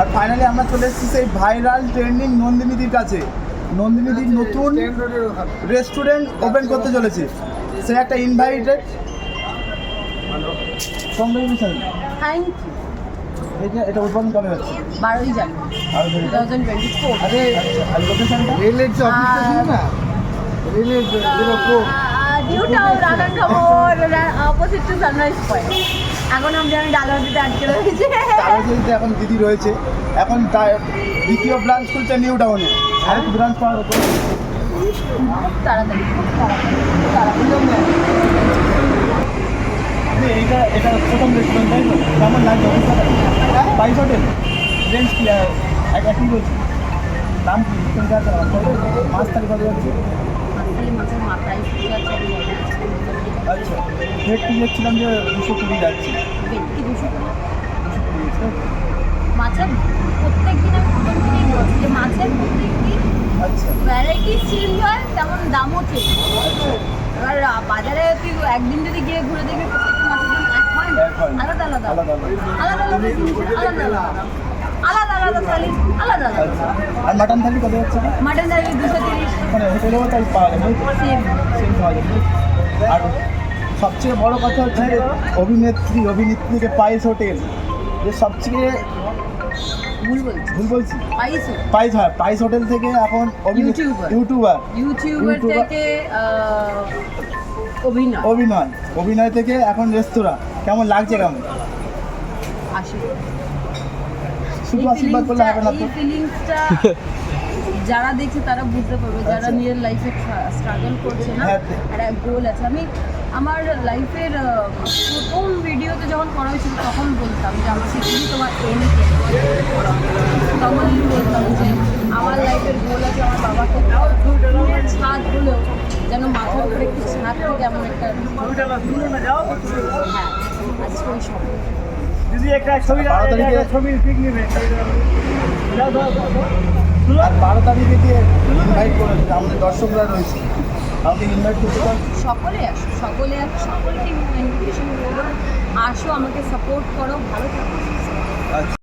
আর finally আমরা চলে এসেছি সেই ভাইরাল ট্রেন্ডিং নন্দিনীদির কাছে। নন্দিনীদির নতুন রেস্টুরেন্ট ওপেন করতে চলেছে। সে একটা ইনভাইটেড কংগ্রেচুলেশন থ্যাংক ইউ এটা এটা উদ্বোধন কবে হচ্ছে? বারোই জানুয়ারি। টু থাউজেন্ড টোয়েন্টি ফোর আরে লোকেশনটা রেলের যে অফিসটা ছিল না? রেলের যে যেরকম নিউ টাউন আনন্দ মোড় অপোজিট টু সানরাইজ পয়েন্ট এখন আমি আমি ডালহাটিতে আটকে রয়েছি। তারাজলিতে এখন দিদি রয়েছে। এখন দ্বিতীয় ব্রাঞ্চ খুলছে নিউ টাউনে আরেক ব্রাঞ্চ পাওয়ার উপর। তাড়াতাড়ি এইটা এটা প্রথম রেস্টুরেন্ট তাই তো? কেমন লাগছে অভিজ্ঞতা বাইশ হোটেল রেঞ্জ কি একই বলছি? দাম কি? মাছ কত? যাচ্ছে? আচ্ছা। রেট কি দেখছিলাম যে দুশো কুড়ি যাচ্ছে। দুশো কুড়ি। মাছের প্রত্যেক দিন আমি প্রথম থেকেই বলছি যে মাছের প্রত্যেক দিন আচ্ছা চেঞ্জ হয় তেমন দামও চেঞ্জ এবার বাজারে তুই একদিন যদি গিয়ে ঘুরে দেখবি প্রত্যেকটা মাছের দাম এক হয়। আলাদা আলাদা। আলাদা আলাদা। আলাদা আলাদা জিনিস, আলাদা আলাদা। আলাদা আলাদা থালি আলাদা আচ্ছা। আলাদা আর মাটন থালি কত যাচ্ছে মাটন থালি দুশো তিরিশ। মানে হোটেলেও তাই পাওয়া যাবে সেম সেম পাওয়া যাবে। আর সবচেয়ে বড় কথা হচ্ছে অভিনেত্রী অভিনেত্রীকে পায়েস হোটেল যে সবচেয়ে ভুল বলছি? পাইস। হয়। পাইস হোটেল থেকে এখন ইউটিউবার। ইউটিউবার। থেকে অভিনয়। অভিনয়। অভিনয় থেকে এখন রেস্তোরাঁ। কেমন লাগছে কেমন? শুধু আশীর্বাদ করলে হবে না তো? যারা দেখছে তারা বুঝতে পারবে। যারা। নিজের লাইফে স্ট্রাগল করছে না হ্যাঁ। একটা গোল আছে। আমি আমার লাইফের প্রথম ভিডিওতে যখন করা হয়েছিল তখন বলতাম যে আমার শিখি তোমার এম তখন বলতাম যে আমার লাইফের গোল আছে আমার বাবাকে ছাদ হলেও যেন মাথার উপরে একটু ছাদ থেকে এমন একটা হ্যাঁ আজকে ওই সময়। আর বারো তারিখে দিয়ে আমাদের দর্শকরা রয়েছে। সকলে আসো সকলে আসো সকলকে ইনভিটেশন আসো আমাকে সাপোর্ট করো ভালো থাকো।